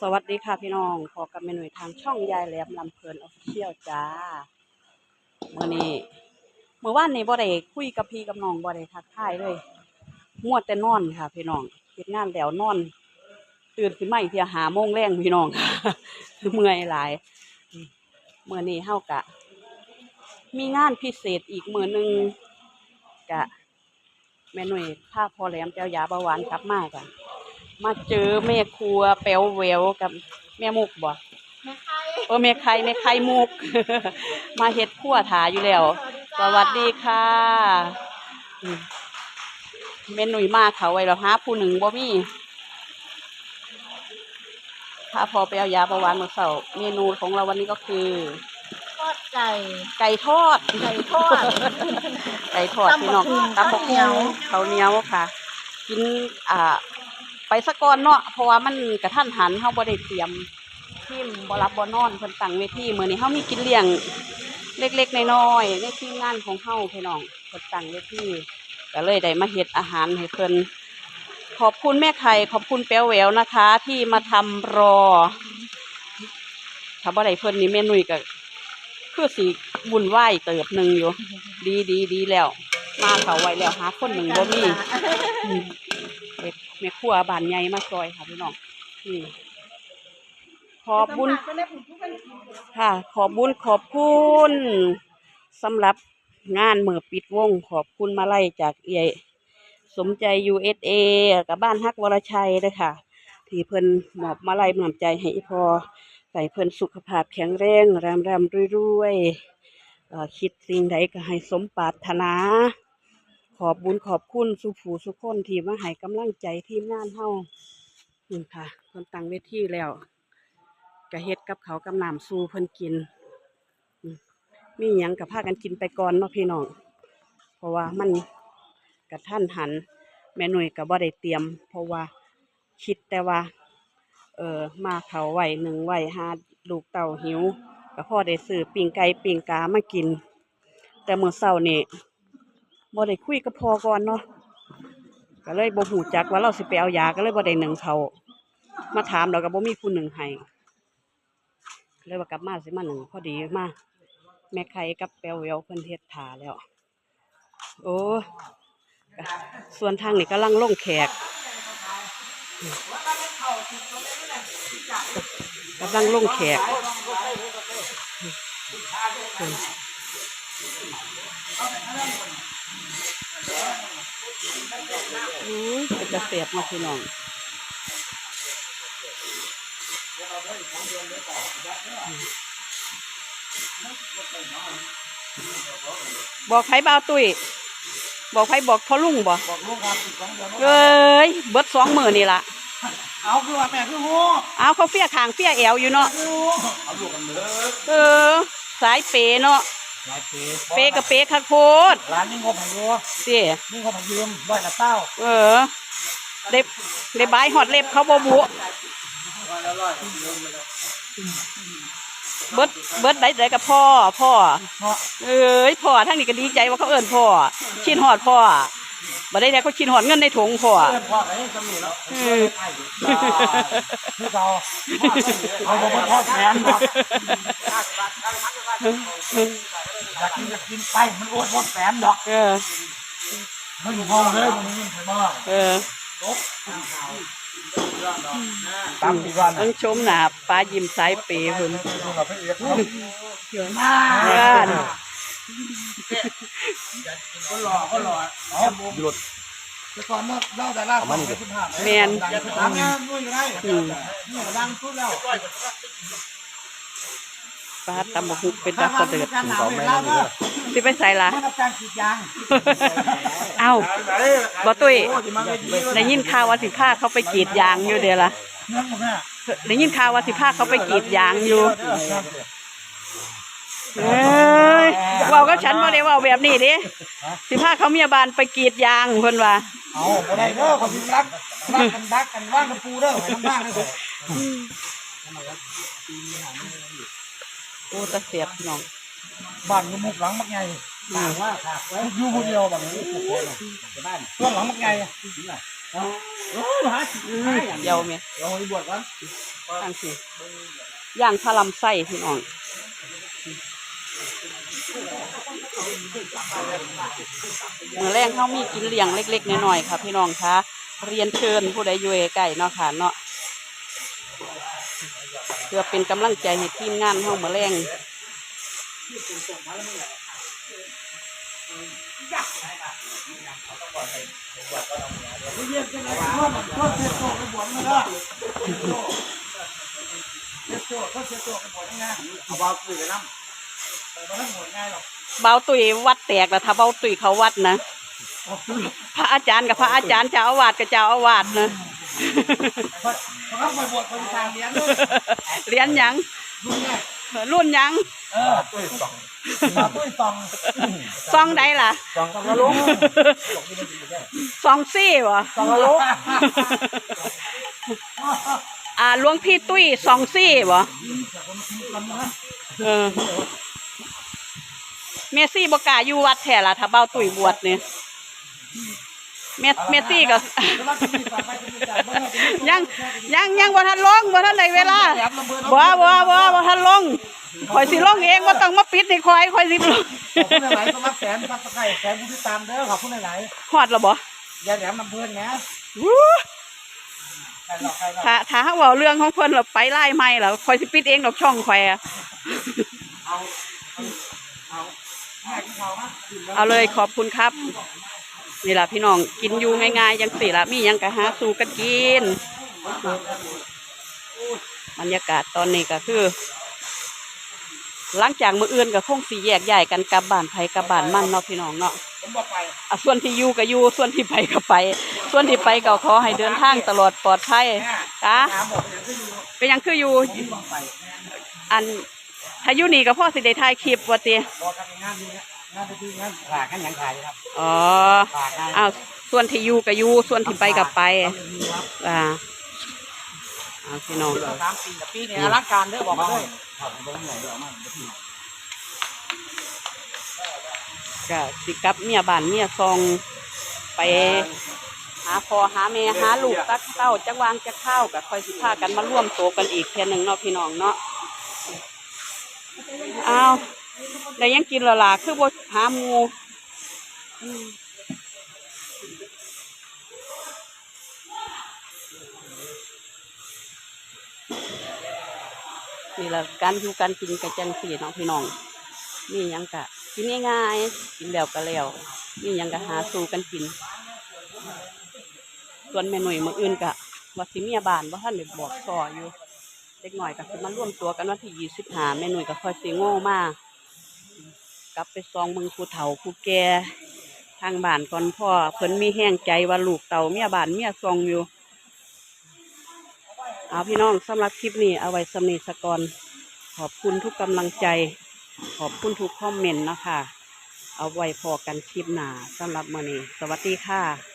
สวัสดีค่ะพี่น้องพอกับเมนูทางช่องยายแหลมลำเพลินออฟฟิเชียลจ้าเมื่อนี้เมื่อวานนี้บ่ได้คุยกับพี่กับน้องบ่ได้ทักทายเลยมัวแต่นอนค่ะ พี่น้องเฮ็ดงานแล้วนอน ตื่นขึ้นมาอีกเที่ยหาโมงแรงพี่น้องเมื่อยหลายเมื่อนี้เฮากะ มีงานพิเศษอีกมื้อหนึงกะแม่หนุ่ยพาพ่อแหลมเจ้ายาเบาหวานกลับมาจ้ะ มาเจอแม่ครัวแป๋วแหววกับแม่มุกบ่แม่ไข่เออแม่ไข่แม่ไข่มุก มาเฮ็ดครัวถาอยู่แล้ว สวัสดีค่ะอืมแม่หนุ่ยมาเขาไว้แล้วหาผู้หนึ่งบ่มีพาพอไปเอายาเบาหวานมาเสาร์เมนูของเราวันนี้ก็คือทอดไก่ ไก่ทอด ไก่ทอด ไก่ทอดพี่น้องตำบักหุ่งตำบักหุ่งข้าวเหนียวค่ะ กินอ่า ไปสะก่อนเนาะเพราะว่ามันกระทันหันเฮาบ่ได้เตรียมทีมบรับบ่นอนเพิ่นตั้งเวทีเมื้อนี้เฮามีกินเลี้ยงเล็กๆน้อยๆในทีมงานของเฮาพี่น้องเพิ่นตั้งเวทีก็เลยได้มาเฮ็ดอาหารให้เพิ่นขอบคุณแม่ไข่ขอบคุณแป๊วแหววนะคะ ที่มาทำรอถ้าบ่ได้เพิ่นนี่แม่นุ่ยก็คือสิวุ่นวเติบหนึ่งอยู่ ดีดีดีแล้ว มาเขาไว้แล้วหาคนหนึ่งบ่มี แม่ครัวบานใหญ่มาซอยค่ะพี่น้องนี่ขอบบุญค่ะ ขอบบุญขอบคุณสำหรับงานเมื่อปิดวง ขอบคุณมาไล่จากเอยสมใจ USA กับบ้านฮักวรชัยเลยค่ะที่เพิ่นมอบมาไล่มอบใจให้พอใส่เพิ่นสุขภาพแข็งแรงรำรำรวยๆคิดสิ่งใดก็ให้สมปรารถนา ขอบบุญขอบคุณสุผูสุคนที่มาให้กำลังใจทีมงานเฮานี่ค่ะเพิ่นตั้งเวทีแล้วก็เฮ็ดกับเขากำน้ำสู่เพิ่นกิน มีหยังก็พากันกินไปก่อนเนาะพี่น้อง เพราะว่ามันกระท่านหัน แม่หน่ยก็บ่ได้เตรียม เพราะว่าคิดแต่ว่า เออมาเขาไหวหนึ่งไหวหาลูกเต่าหิวก็พอได้ซื้อปิ่งไก่ปิ่งกามากิน แต่มื้อเช้านี่ บ่ได้คุยกับพอก่อนเนาะก็เลยบ่ฮู้จักว่าเราสิไปเอายาก็เลยบ่ได้หนึ่งเขามาถามแล้วก็บ่มีผู้หนึ่งให้เลยว่ากลับมาสิมาหนึ่งพอดีมาแม่ไข่กับแปวเววเพิ่นเฮ็ดถาแล้ว โอ้ส่วนทางนี่กำลังล่งแขกกำลังล่งแขก อุ้ยเป็นจะเสียบมาพี่น้องบอกไผบ่าวตุ้ยบอกไผบอกพ่อลุงบ่บอกลูกครับสิบสองเดือนเอ้ยเบิดสองมือนี่ล่ะ เอาคือว่าแม่คือหูเอาเขาเฟี้ยขางเฟี้ยแอวอยู่เนาะ คือหูเอาลูกกันเลยเออ สายเปเนาะ หลายปีเปกับเปคักโพดร้านนี้งบให้ยัวสินี่งบให้ยืมร้อยละเต้าเออเล็บเล็บบายหอดเล็บเขาบ่บุร้อยละร้อยยืมไปแล้วเบิดเบิดได้ได้กับพ่อ พ่อเนาะเอ้ยพ่อทั้งนี้ก็ดีใจว่าเขาเอิ้นพ่อชินหอดพ่อ บ่ได้แต่เขาชินหอดเงินในถุงพ่อเพื่อนพ่อไอ้จำนี่แล้วเพื่อนไอ้คือเราเอาบอกว่าทอดแขนเนาะอยากกินอยากกินไปมันโอ๊ตทอดแขนดอกเออมันอยู่ห้องเลยมันยิ่งไปมากเออตามที่ว่าต้นะองชมหน้าป้ายิ้มสายเปเพิ่นดูกับพี่เอกงาน ก็รอก็รอเอาหลุดแต่ก่อนเมื่อเล่าแต่ล่าสุดไปคุณภาพแมนทำงานด้วยก็ได้อืมนี่ดังสุดแล้วป้าตำบักหุ่งเป็นตาเสด็จการหนาวไม่เล่าเนอะสิไปใส่ละไม่รับการขีดยางเอ้าบ่ตุ้ยได้ยินข่าวว่าสิพาเขาไปกรีดยางอยู่เดี๋ยวล่ะเนื่องแม่ได้ยินข่าวว่าสิพาเขาไปกรีดยางอยู่เอ้ ยเว้ากับฉันบ่ได้เว้าแบบนี้เด้สิพาเขาเมียบ้านไปกรีดยางเพิ่นว่าเอาบ่ได้เด้อคนที่รักรักกันรักกันว่างกันปูเด้อให้ทำบ้างเลยโอ้ตะเสียบพี่น้องบ้านอยู่มุกหลังมักใหญ่ต่างว่าขาดไว้อยู่คนเดียวแบบนี้บ้านต้นหลังมักใหญ่เออหาสิอื้อเดี๋ยวเมียเราไปบวชกันตั้งสิย่างพะลำไส้พี่น้อง มือแรงเขามีกินเลี้ยงเล็ก ๆน้อยๆค่ะ พี่น้องคะเรียนเชิญผู้ใดอยู่ใกล้ๆเนาะค่ะเนาะเพื่อเป็นกำลังใจให้ทีมงานเฮาเมื่อแรงเรียนกันเลยว่ามันก็เสียตัวกระบวนมาเสียตัวเขาเสียตัวกระบวนง่ายเอาบาคุยกันน้ำแต่มันหมดง่ายหรอก เบาตุยวัดแตกแล้วถ้าเบาตุยเขาวัดนะพระอาจารย์กับพระอาจารย์เจ้าอาวาสกับเจ้าอาวาสนะเพราะเขาไปบวชคนทางเลี้ยงด้วยเรียนหยังดูไงรุ่นหยังเออตุ้ยสองตุ้ยสองซองใดล่ะสองกระลุกซองซี่วะสองกระลุกอ่าหลวงพี่ตุ้ยซองซี่วะเออ เมซี่บกล้าอยู่วัดแท้ล่ะถ้าเบาตุยบวชเนี่ยเมเมซี่ก็ ยังยังยังบ่ทันลงบ่ทันได้เวลาบ่บ่บ่บ่ทันลงข่อยสิลงเองบ่ต้องมาปิดให้ข่อยข่อยสิลงขอบคุณหลายๆสมัครแสนซับสไครต์แสนผู้ติดตามเด้อขอบคุณหลายฮอดแล้วบ่ๆอย่าแหลมลำเพื่อนนะวู้ใครหรอกใครหรอกถ้าถ้าเฮาเว้าเรื่องของเพิ่นแล้วไปไล่ใหม่แล้วข่อยสิปิดเองดอกช่องข่อยอะ เอาเลยขอบคุณครับ นี่ล่ะพี่น้องกินอยู่ง่ายๆจังสี่ล่ะมียังก็หาสู่กันกินบรรยากาศตอนนี้ก็คือ หลังจากมืออื่นก็คงสิแยกย้ายกันกับบ้านไผกับบ้านมั่นเนาะพี่น้องเนาะอะส่วนที่อยู่ก็อยู่ส่วนที่ไปก็ไป ส่วนที่ไปก็ขอให้เดินทางตลอดปลอดภัยจ้าถามบอกอย่างที่อยู่เป็นยังคืออยู่ อันถ้าอยู่นี่ก็พ่อสิได้ถ่ายคลิปว่าติบอกกัน งานนี้นะงานที่งานฝากกันยังขายครับอ๋อฝากงานอ้าวส่วนที่อยู่ก็อยู่ส่วนที่ไปก็ไปอ่าเอาพี่น้อง สามปีแต่ปีนี้อลังการเด้อบอกมาเลยก็สิกลับเมียบ้านเมียซองไปหาพ่อหาแม่หาลูกตักเต้าจักวางจักข้าวกับคอยสิพากันมาร่วมโตกันอีกเพียหนึ่งเนาะพี่น้องเนาะอ้าว ได้ยังกินละล่ะคือบ่หาหมูนี่แหละการอยู่การกินกับจังสีเนาะพี่น้องมีหยังกะกินง่ายๆกินแล้วก็แล้วมีหยังกะหาสู่กันกิน ส่วนแม่หน่วยมื้ออื่นกะว่าสิเมียบานว่าท่านได้บอกซออยู่เด็กหน่อยก็สิมาร่วมตัวกันวันที่ยี่สิบห้าแม่หน่วยก็ค่อยสิโง่มาก ลับไปซองเมืองผู้เฒ่าผู้แก่ทางบ้านก่อนพ่อเพิ่นมีแห้งใจว่าลูกเต่าเมียบ้านเมียซองอยู่ เอาพี่น้องสำหรับคลิปนี้เอาไว้สำนีสกอนขอบคุณทุกกำลังใจ ขอบคุณทุกคอมเมนต์นะคะ เอาไว้พอกันคลิปหน้าสำหรับมื้อนี้ สวัสดีค่ะ